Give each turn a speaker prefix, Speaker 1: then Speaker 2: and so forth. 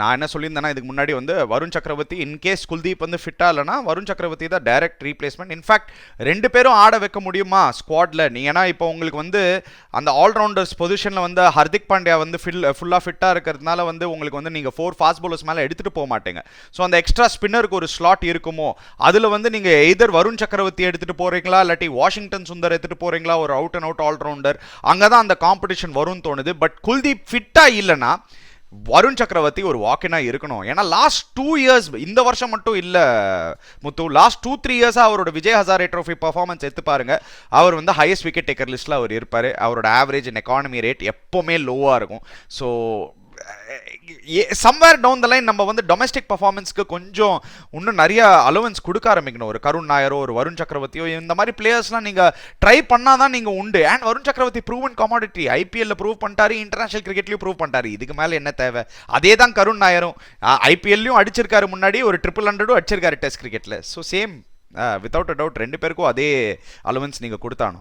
Speaker 1: நான் என்ன சொல்லியிருந்தேன்னா இதுக்கு முன்னாடி வந்து வருண் சக்கரவர்த்தி இன்கேஸ் குல்தீப் வந்து ஃபிட்டாக இல்லைனா வருண் சக்கரவர்த்தி தான் டைரக்ட் ரீப்ளேஸ்மெண்ட் இன்ஃபேக்ட் ரெண்டு பேரும் ஆட வைக்க முடியுமா ஸ்குவாடில் நீங்கள் ஏன்னா இப்போ உங்களுக்கு வந்து அந்த ஆல்ரவுண்டர்ஸ் பொசிஷனில் வந்து ஹர்திக் பாண்டியா வந்து ஃபில் ஃபுல்லாக ஃபிட்டாக இருக்கிறதுனால வந்து உங்களுக்கு வந்து நீங்கள் ஃபோர் ஃபாஸ்ட் bowlers மேலே எடுத்துகிட்டு போக மாட்டீங்க. ஸோ அந்த எக்ஸ்ட்ரா ஸ்பின்னருக்கு ஒரு ஸ்லாட் இருக்குமோ? அதில் வந்து நீங்கள் எய்தர் வருண் சக்கரவர்த்தி எடுத்துகிட்டு போகிறீங்களா இல்லாட்டி வாஷிங்டன் சுந்தர் எடுத்துகிட்டு போகிறீங்களா ஒரு அவுட் அண்ட் அவுட் ஆல்ரவுண்டர் அங்கே தான் அந்த காம்படிஷன் வரும்னு தோணுது. பட் குல்தீப் ஃபிட்டாக இல்லைன்னா வருண் சக்கரவர்த்தி ஒரு வாக்கினா இருக்கணும். ஏன்னா லாஸ்ட் டூ இயர்ஸ் இந்த வருஷம் மட்டும் இல்லை முத்து. லாஸ்ட் டூ த்ரீ இயர்ஸாக அவரோட விஜய் ஹசாரே ட்ரோஃபி பர்ஃபார்மன்ஸ் எடுத்து பாருங்க. அவர் வந்து ஹையஸ்ட் விக்கெட் டேக்கர் லிஸ்ட்டில் அவர் இருப்பார். அவரோட ஆவரேஜ் அண்ட் எக்கானமி ரேட் எப்போவுமே லோவாக இருக்கும். So somewhere down the line நம்ம வந்து டொமஸ்டிக் பர்ஃபார்மன்ஸ்க்கு கொஞ்சம் இன்னும் நிறைய அலோவன்ஸ் கொடுக்க ஆரம்பிக்கணும். ஒரு கருண் நாயரோ ஒரு வருண் சக்கரவர்த்தியோ இந்த மாதிரி பிளேயர்ஸ்லாம் நீங்கள் ட்ரை பண்ணால் தான் நீங்கள் உண்டு. அண்ட் வருண் சக்கரவர்த்தி ப்ரூவன் காமாடிட்டி ஐபிஎல்ல ப்ரூவ் பண்ணிட்டாரு இன்டர்நேஷனல் கிரிக்கெட்லையும் ப்ரூவ் பண்ணிட்டாரு. இதுக்கு மேலே என்ன தேவை? அதே தான் கருண் நாயரும். ஐபிஎல்லையும் அடிச்சிருக்காரு முன்னாடி ஒரு ட்ரிபிள் ஹண்ட்ரடும் அடிச்சிருக்காரு டெஸ்ட் கிரிக்கெட்டில் so same without a doubt ரெண்டு பேருக்கும் அதே அலவன்ஸ் நீங்கள் கொடுத்தானோ